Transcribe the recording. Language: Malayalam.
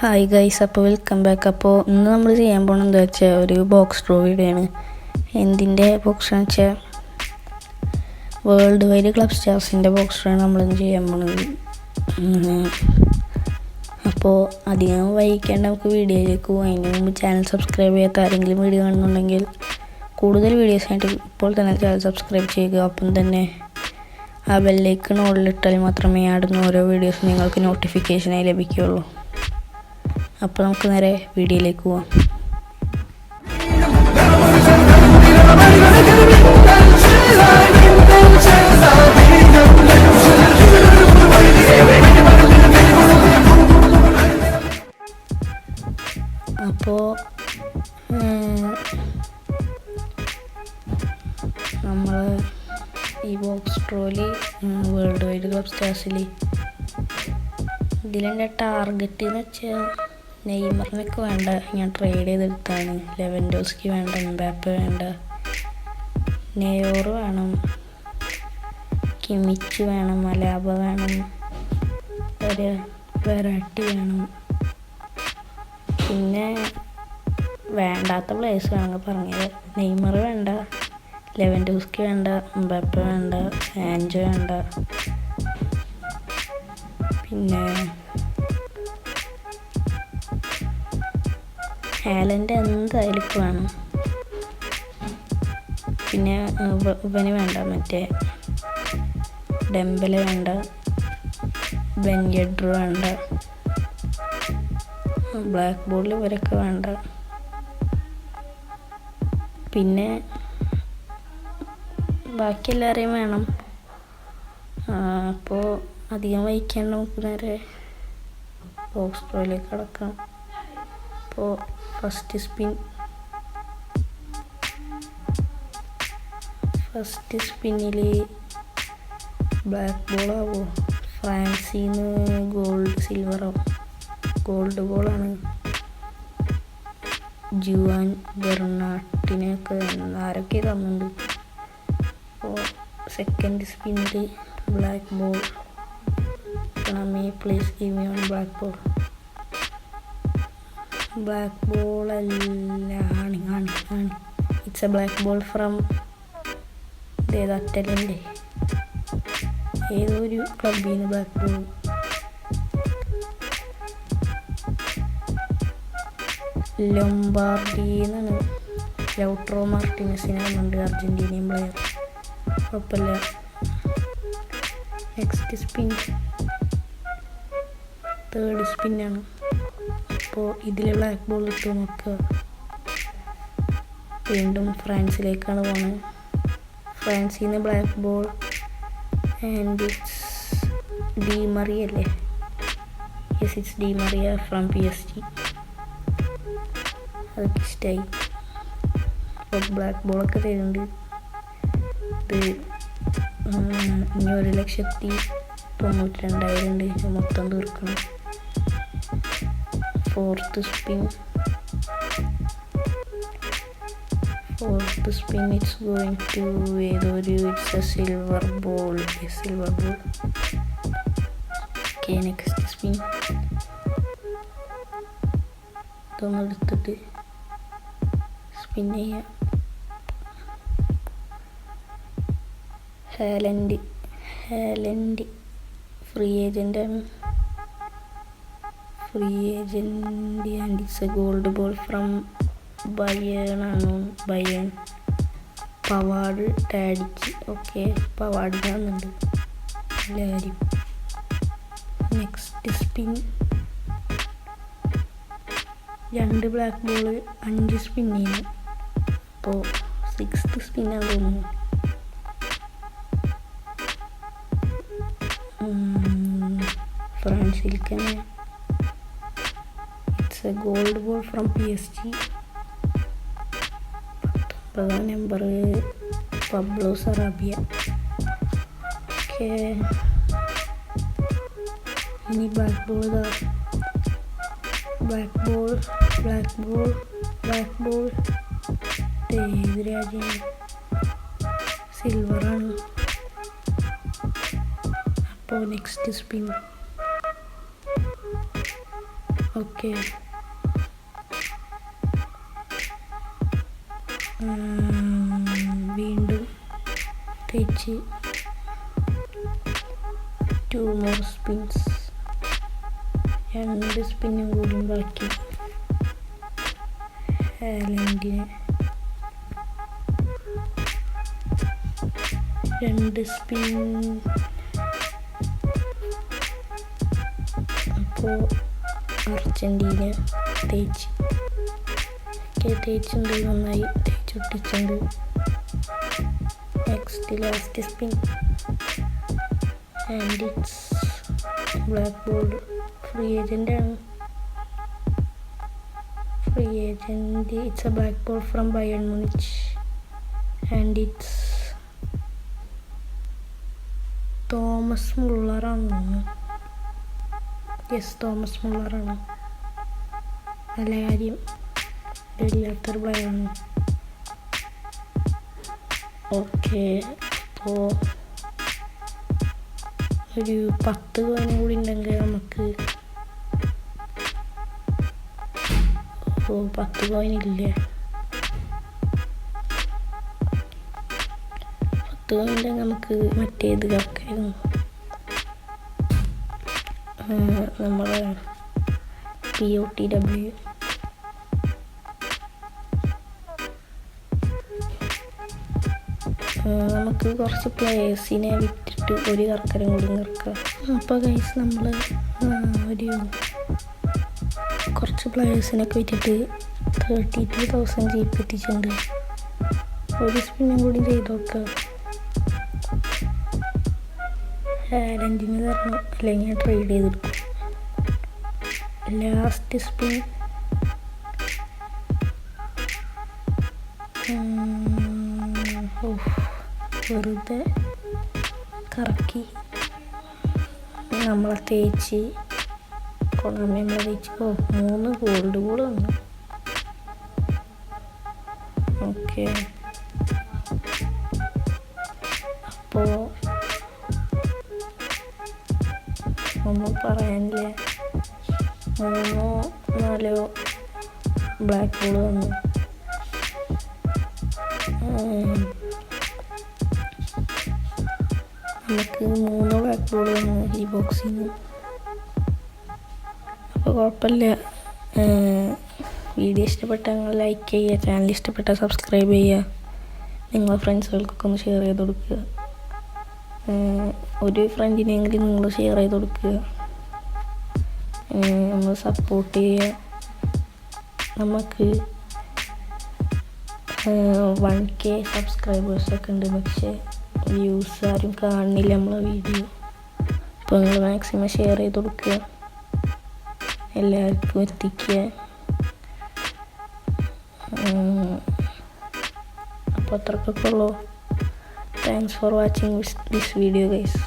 ഹായ് ഗൈസ് അപ്പോൾ വെൽക്കം ബാക്ക് അപ്പോൾ ഇന്ന് നമ്മൾ ചെയ്യാൻ പോകുന്നത് എന്താ വെച്ചാൽ ഒരു ബോക്സ് ഡ്രോ വീഡിയോയാണ് എന്തിന്റെ ബോക്സ് എന്ന് വെച്ചാൽ വേൾഡ് വൈഡ് ക്ലബ് സ്റ്റാർസിന്റെ ആണ് നമ്മളിന്ന് ചെയ്യാൻ പോകുന്നത്. അപ്പോൾ അധികം വൈകിക്കേണ്ട നമുക്ക് വീഡിയോയിലേക്ക് പോകും അതിന് മുമ്പ് ചാനൽ സബ്സ്ക്രൈബ് ചെയ്യാത്ത ആരെങ്കിലും വീഡിയോ കാണുന്നുണ്ടെങ്കിൽ കൂടുതൽ വീഡിയോസായിട്ട് ഇപ്പോൾ തന്നെ ചാനൽ സബ്സ്ക്രൈബ് ചെയ്യുക. ഒപ്പം തന്നെ ആ ബെല്ലേക്ക് നോളിലിട്ടാൽ മാത്രമേ ആടുന്ന ഓരോ വീഡിയോസും നിങ്ങൾക്ക് നോട്ടിഫിക്കേഷനായി ലഭിക്കുകയുള്ളൂ. അപ്പോൾ നമുക്ക് നേരെ വീഡിയോയിലേക്ക് പോവാം. അപ്പോൾ നമ്മൾ ഈ box trolley world wide club സ്റ്റാർസിൽ ഇതിലെന്റെ ടാർഗറ്റ് എന്ന് വെച്ചാൽ നെയ്മറിനൊക്കെ വേണ്ട. ഞാൻ ട്രേഡ് ചെയ്തെടുത്താണ്. ലെവൻഡോസ്ക്ക് വേണ്ട എംബാപ്പ് വേണ്ട. നെയോറ് വേണം. കിമിച്ച് വേണം മലാബ വേണം. ഒരു വെറൈറ്റി വേണം. പിന്നെ വേണ്ടാത്ത പ്ലേസ് വേണമെങ്കിൽ പറഞ്ഞത്. നെയ്മർ വേണ്ട ലെവൻ ഡോസ്ക്ക് വേണ്ട എംബാപ്പ് വേണ്ട ആൻജോ വേണ്ട. പിന്നെ ഹാലന്റെ എന്തായാലും വേണം? പിന്നെ ഇവ- ഇവന് വേണ്ട മറ്റേ ഡെമ്പൽ വേണ്ട ബെൻഗഡ്രു വേണ്ട ബ്ലാക്ക് ബോർഡിൽ ഇവരൊക്കെ വേണ്ട. പിന്നെ ബാക്കി എല്ലാവരെയും വേണം. അപ്പോൾ അധികം വഹിക്കാണ്ട് നമുക്ക് നേരെ ബോക്സ് ട്രോയിലേക്ക് കിടക്കാം. അപ്പോൾ ഫസ്റ്റ് സ്പിൻ ഫസ്റ്റ് സ്പിന്നിൽ ബ്ലാക്ക് ബോൾ ആവോ. ഫ്രാൻസിന്ന് ഗോൾഡ് സിൽവറോ ഗോൾഡ് ബോളാണ് ജുവാൻ ബെർണാട്ടിനെയൊക്കെ ആരൊക്കെ തന്നുണ്ട് അപ്പോൾ second സ്പിന്നിൽ black ball please give me on black ball black ball അല്ല ആണ് ആണ് ആണ്. It's a black ball from ഇതേത് അറ്റലിന്റെ. ഏതോ ഒരു ക്ലബിൽ നിന്ന് ബ്ലാക്ക് ബോൾ ലൊംബാർഡി എന്നാണ്. ലൗട്രോ മാർട്ടിനസിനുണ്ട് അർജന്റീനിയൻ പ്ലെയർ കുഴപ്പമില്ല. നെക്സ്റ്റ് സ്പിൻ തേർഡ് സ്പിന്നാണ് അപ്പോൾ ഇതിൽ ബ്ലാക്ക് ബോൾ ഇട്ട് നോക്കുക വീണ്ടും ഫ്രാൻസിലേക്കാണ് പോകുന്നത് ഫ്രാൻസിൽ നിന്ന് black ball and it's Di Maria അല്ലേ? Yes it's Di Maria from P S G അതൊക്കെ ഇഷ്ടമായി അപ്പോൾ ബ്ലാക്ക് ബോളൊക്കെ തരുന്നുണ്ട്. ഇത് ഇനി ഒരു ലക്ഷത്തി തൊണ്ണൂറ്റി രണ്ടായിരം ഉണ്ട്. മൊത്തം തീർക്കണം. Fourth spin fourth spin it's going to ഏതോ ഒരു it's a silver ball silver ball okay next spin ഇതൊന്ന് എടുത്തിട്ട് സ്പിൻ ചെയ്യാം Haaland Haaland free ഏജന്റാണ് free agent and it's a gold ball from Bayern ആണ് Bayern Pavard Tadic okay Pavard കാണുന്നുണ്ട് നല്ല കാര്യം നെക്സ്റ്റ് സ്പിൻ രണ്ട് ബ്ലാക്ക് ബോൾ അഞ്ച് സ്പിൻ ചെയ്യുന്നു അപ്പോൾ സിക്സ്ത് സ്പിന്നാണ് തോന്നുന്നു ഫ്രാൻസിലേക്ക് തന്നെ it's a gold ball from P S G പത്തൊമ്പതാം നമ്പർ പബ്ലോ സറാബിയ ഓക്കെ ഇനി ബ്ലാക്ക് ബോൾ ഇതാ black ball black ball black ball ഏത് രാജ്യം സിൽവറാണ് അപ്പോൾ നെക്സ്റ്റ് സ്പിൻ ഓക്കെ വീണ്ടും തേച്ച് ടു മോർ സ്പിൻസ് രണ്ട് സ്പിന്നും കൂടി ബാക്കി. ഹാലൻഡിന് രണ്ട് സ്പിൻ അപ്പോൾ അർജന്റീന തേച്ച്. തേച്ചും നന്നായി തേച്ചൊട്ടിച്ചുണ്ട് next last spin and it's black ball free agent ആണ് free agent it's a black ball from Bayern Munich and it's Thomas മുള്ളറാണ് yes Thomas മുള്ളറാണ് നല്ല കാര്യം. ഇല്ലാത്തൊരു പ്ലെയറാണ് ഓക്കെ. അപ്പോൾ ഒരു പത്ത് കോയിനും കൂടി ഉണ്ടെങ്കിൽ നമുക്ക് ഓ പത്ത് കോയിൻ ഇല്ലേ? പത്ത് കോയിൻ ഉണ്ടെങ്കിൽ നമുക്ക് മറ്റേത് കറക്കായിരുന്നു നമ്മളെ പി ഒ ടി ഡബ്ല്യു നമുക്ക് കുറച്ച് പ്ലേയേഴ്സിനെ വിറ്റിട്ട് ഒരു കർക്കരം കൂടി കറക്കാം അപ്പോൾ ഗൈസ് നമ്മൾ ഒരു കുറച്ച് പ്ലേയേഴ്സിനൊക്കെ വിറ്റിട്ട് തേർട്ടി ടു തൗസൻഡ് ജീപ്പ് എത്തിച്ചിട്ടുണ്ട്. ഒരു സ്പിന്നും കൂടി ചെയ്ത് നോക്കാം. ഹാലൻഡിന് തരണം. അല്ലെങ്കിൽ ട്രേഡ് ചെയ്തെടുക്കും. ലാസ്റ്റ് സ്പിൻ വെറുതെ കറക്കി നമ്മളെ തേച്ച് കൊണാമി നമ്മളെ തേച്ച് ഓ മൂന്ന് ഗോൾഡ് കൂടെ വന്നു ഓക്കെ. അപ്പോൾ ഒന്നും പറയാനില്ല? മൂന്നോ നാലോ ബ്ലാക്ക് ഹോൾ വന്നു. നമുക്ക് മൂന്ന് ബ്ലാക്ക് ബോൾ വന്നു ഈ ബോക്സിൽ അപ്പോൾ കുഴപ്പമില്ല. വീഡിയോ ഇഷ്ടപ്പെട്ട നിങ്ങൾ ലൈക്ക് ചെയ്യുക ചാനൽ ഇഷ്ടപ്പെട്ട സബ്സ്ക്രൈബ് ചെയ്യുക. നിങ്ങളെ ഫ്രണ്ട്സുകൾക്കൊക്കെ ഒന്ന് ഷെയർ ചെയ്ത് കൊടുക്കുക. ഒരു ഫ്രണ്ടിനെങ്കിലും നിങ്ങൾ ഷെയർ ചെയ്ത് കൊടുക്കുക. നമ്മൾ സപ്പോർട്ട് ചെയ്യുക. നമുക്ക് വൺ കെ സബ്സ്ക്രൈബേഴ്സൊക്കെ ഉണ്ട് പക്ഷേ വ്യൂസ് ആരും കാണുന്നില്ല നമ്മളെ വീഡിയോ അപ്പോൾ നിങ്ങൾ മാക്സിമം ഷെയർ ചെയ്ത് കൊടുക്കുക. എല്ലാവർക്കും എത്തിക്കുക. അപ്പോൾ അത്രക്കൊക്കെ ഉള്ളൂ. Thanks for watching this video guys